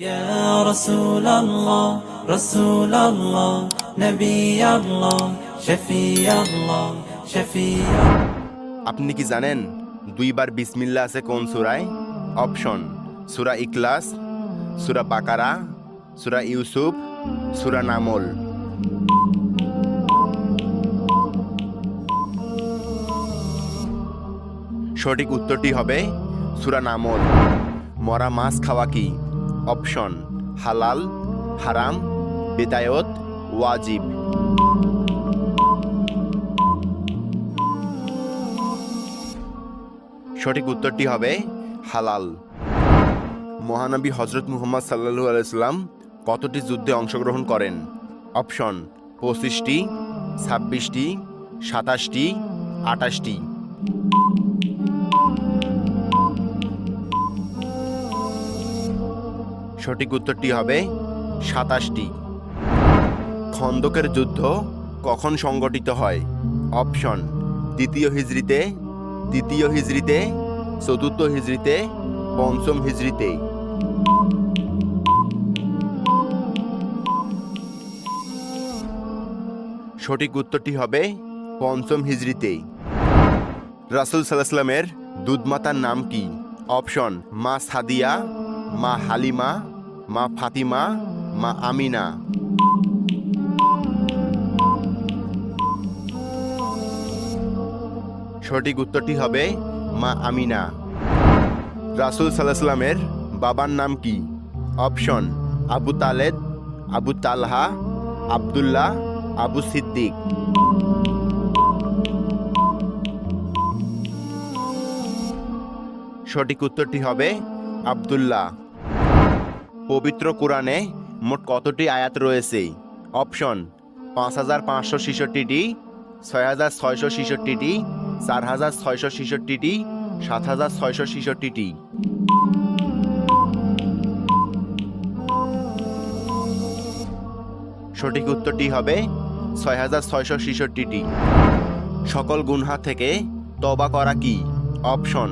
يا رسول الله رسول الله نبي الله شفيع الله شفيع আপনি কি জানেন দুইবার বিসমিল্লা আছে কোন সুরায় অপশন সুরা ইকলাস সুরা বাকারা সুরা ইউসুফ সুরা নামল সঠিক উত্তরটি হবে সুরা নামল মরা মাছ খাওয়া কি অপশন, হালাল, হারাম, বেদায়ত, ওয়াজিব। সঠিক উত্তরটি হবে হালাল। মহানবী হজরত মুহম্মদ সাল্লু আলাইসাল্লাম কতটি যুদ্ধে অংশগ্রহণ করেন? অপশন, পঁচিশটি, ছাব্বিশটি, সাতাশটি আটাশটি সঠিক উত্তরটি হবে সাতাশটি। খন্দকের যুদ্ধ কখন সংগঠিত হয়? অপশন, দ্বিতীয় হিজড়িতে, তৃতীয় হিজড়িতে, চতুর্থ হিজড়িতে, পঞ্চম হিজড়িতে। সঠিক উত্তরটি হবে পঞ্চম হিজড়িতে। রাসুল সাল্লাহামের দুধমাতার নাম কি? অপশন, মা সাদিয়া, মা হালিমা মা ফাতিমা, মা আমিনা। সঠিক উত্তরটি হবে মা আমিনা। রাসুল সাল্লাহামের বাবার নাম কি? Option, Abu Talib Abu Talha, Abdullah, Abu Siddiq. সঠিক উত্তরটি হবে আবদুল্লাহ। পবিত্র কোরআনে মোট কতটি আয়াত রয়েছে? অপশন, পাঁচ হাজার পাঁচশো ছেষট্টিটি, ছয় হাজার ছয়শো ছেষট্টিটি, চার হাজার ছয়শো ছেষট্টিটি, সাত হাজার ছয়শো ছেষট্টিটি। সঠিক উত্তরটি হবে ছয় হাজার ছয়শো ছেষট্টিটি। সকল গুনহা থেকে তবা করা কি? অপশন,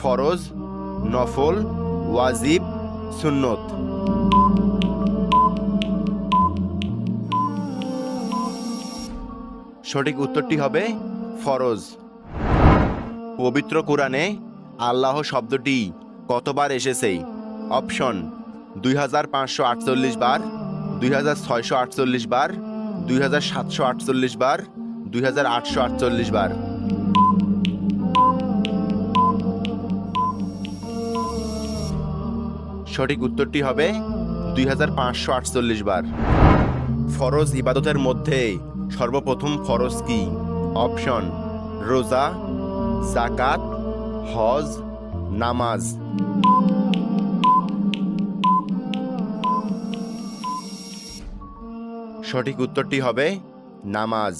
ফরজ, নফল, ওয়াজিব সুন্নত। সঠিক উত্তরটি হবে ফরজ। পবিত্র কোরআনে আল্লাহ শব্দটি কতবার এসেছে? অপশন, দুই হাজার পাঁচশো আটচল্লিশ বার, দুই হাজার ছয়শো আটচল্লিশ বার, দুই হাজার সাতশো আটচল্লিশ বার, দুই হাজার আটশো আটচল্লিশ বার। সঠিক উত্তরটি হবে দুই হাজার পাঁচশো আটচল্লিশ বার। ফরজ ইবাদতের মধ্যে সর্বপ্রথম ফরজ কি? অপশন, রোজা জাকাত হজ, নামাজ। সঠিক উত্তরটি হবে নামাজ।